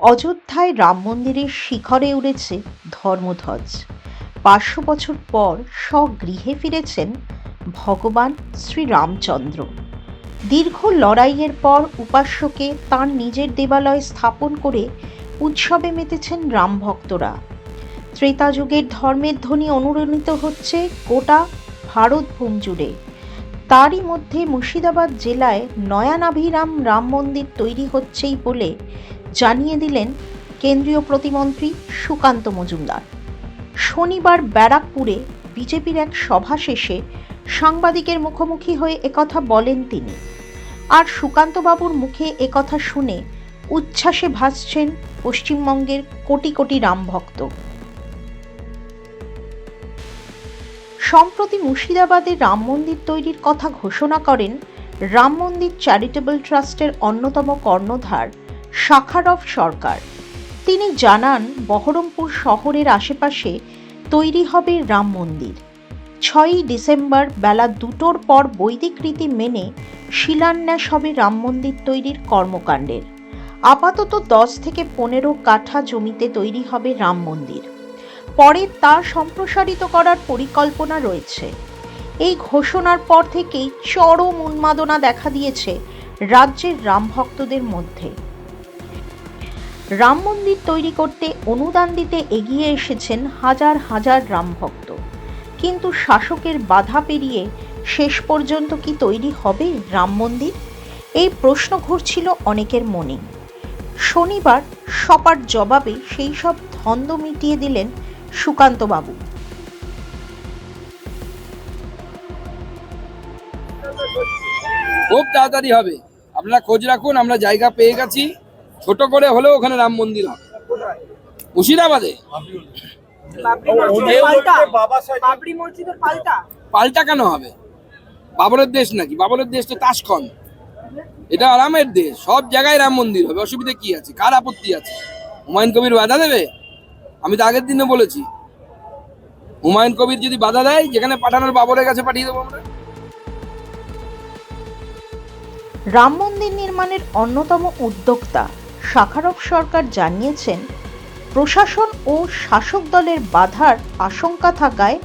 অযোধ্যায় রাম মন্দিরের শিখরে উড়েছে ধর্মধ্বজ। পাঁচশো বছর পর স্বগৃহে ফিরেছেন ভগবান শ্রীরামচন্দ্র। দীর্ঘ লড়াইয়ের পর উপাস্যকে তার নিজের দেবালয় স্থাপন করে উৎসবে মেতেছেন রাম ভক্তরা। ত্রেতা যুগের ধর্মের ধ্বনি অনুরণিত হচ্ছে গোটা ভারতভূম জুড়ে। তারই মধ্যে মুর্শিদাবাদ জেলায় নয়ানাভিরাম রাম মন্দির তৈরি হচ্ছেই বলে জানিয়ে দিলেন কেন্দ্রীয় প্রতিমন্ত্রী সুকান্ত মজুমদার। শনিবার ব্যারাকপুরে বিজেপির এক সভা শেষে সাংবাদিকের মুখোমুখি হয়ে একথা বলেন তিনি। আর সুকান্তবাবুর মুখে একথা শুনে উচ্ছ্বাসে ভাসছেন পশ্চিমবঙ্গের কোটি কোটি রামভক্ত। সম্প্রতি মুর্শিদাবাদে রাম মন্দির তৈরির কথা ঘোষণা করেন রাম মন্দির চ্যারিটেবল ট্রাস্টের অন্যতম কর্ণধার শাখারফ সরকার। তিনি জানান, বহরমপুর শহরের আশেপাশে তৈরি হবে রাম মন্দির। ছয়ই ডিসেম্বর বেলা দুটোর পর বৈদিক রীতি মেনে শিলান্যাস হবে রাম মন্দির তৈরির কর্মকাণ্ডের। আপাতত দশ থেকে পনেরো কাঠা জমিতে তৈরি হবে রাম মন্দির। পরে তা সম্প্রসারিত করার পরিকল্পনা রয়েছে। এই ঘোষণার পর থেকেই চরম উন্মাদনা দেখা দিয়েছে রাজ্যের রাম ভক্তদের মধ্যে। রাম মন্দির তৈরি করতে অনুদান দিতে এগিয়ে এসেছেন হাজার হাজার রাম ভক্ত। কিন্তু শাসকের বাধা পেরিয়ে শেষ পর্যন্ত কি তৈরি হবে রাম মন্দির? এই প্রশ্ন ঘুরছিল অনেকের মনে। শনিবার সপার জবাবে সেই সব ধন্দ মিটিয়ে দিলেন সুকান্তবাবু খুব তাড়াতাড়ি হবে। আপনারা খোঁজ রাখুন, আমরা জায়গা পেয়ে গেছি। ছোট করে হলেও ওখানে রাম মন্দির হবে মুর্শিদাবাদে। পাল্টা। কেন হবে? বাবরের দেশ নাকি? বাবরের দেশ তো তাসখন এটা আরামের দেশ। সব জায়গায় রাম মন্দির হবে। অসুবিধা কি আছে? কার আপত্তি আছে? হুমায়ুন কবির বাধা দেবে? আমি তো আগের দিনে বলেছি। হুমায়ুন কবির যদি বাধা দেয় যেখানে পাঠানোর বাবরের কাছে পাঠিয়ে দেবো আমরা। রাম মন্দির নির্মাণের অন্যতম উদ্যোক্তা শাখারফ সরকার জানিয়েছেন, প্রশাসন ও শাসক দলের বাধার আশঙ্কা থাকায়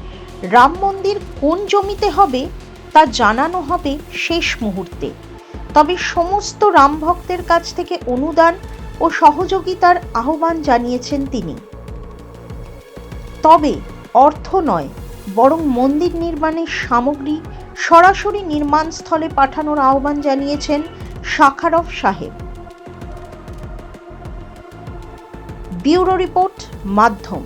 রাম মন্দির কোন জমিতে হবে তা জানানো হবে শেষ মুহূর্তে। তবে সমস্ত রাম ভক্তের কাছ থেকে অনুদান ও সহযোগিতার আহ্বান জানিয়েছেন তিনি। তবে অর্থ নয়, বরং মন্দির নির্মাণের সামগ্রী সরাসরি নির্মাণস্থলে পাঠানোর আহ্বান জানিয়েছেন শাখারফ সাহেব। ব্যুরো রিপোর্ট মাধ্যম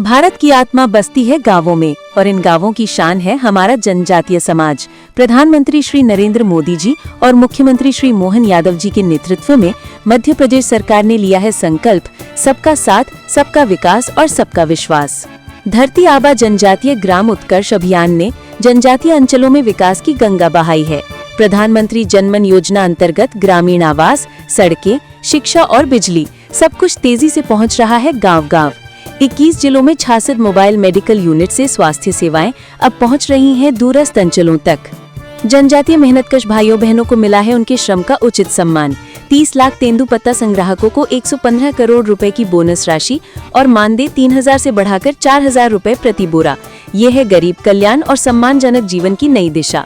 भारत की आत्मा बसती है गांवों में और इन गांवों की शान है हमारा जनजातीय समाज प्रधानमंत्री श्री नरेंद्र मोदी जी और मुख्यमंत्री श्री मोहन यादव जी के नेतृत्व में मध्य प्रदेश सरकार ने लिया है संकल्प सबका साथ सबका विकास और सबका विश्वास धरती आबा जनजातीय ग्राम उत्कर्ष अभियान ने जनजातीय अंचलों में विकास की गंगा बहाई है प्रधानमंत्री जनमन योजना अंतर्गत ग्रामीण आवास, सड़कें, शिक्षा और बिजली सब कुछ तेज़ी से पहुँच रहा है गाँव गाँव 21 जिलों में छियासठ मोबाइल मेडिकल यूनिट से स्वास्थ्य सेवाएँ अब पहुँच रही हैं दूरस्थ अंचलों तक। जनजातीय मेहनतकश भाइयों बहनों को मिला है उनके श्रम का उचित सम्मान। 30 लाख तेंदु पत्ता संग्राहकों को 115 करोड़ रुपए की बोनस राशि और मानदेय 3000 से बढ़ाकर 4000 रुपए प्रति बोरा ये है गरीब कल्याण और सम्मानजनक जीवन की नई दिशा।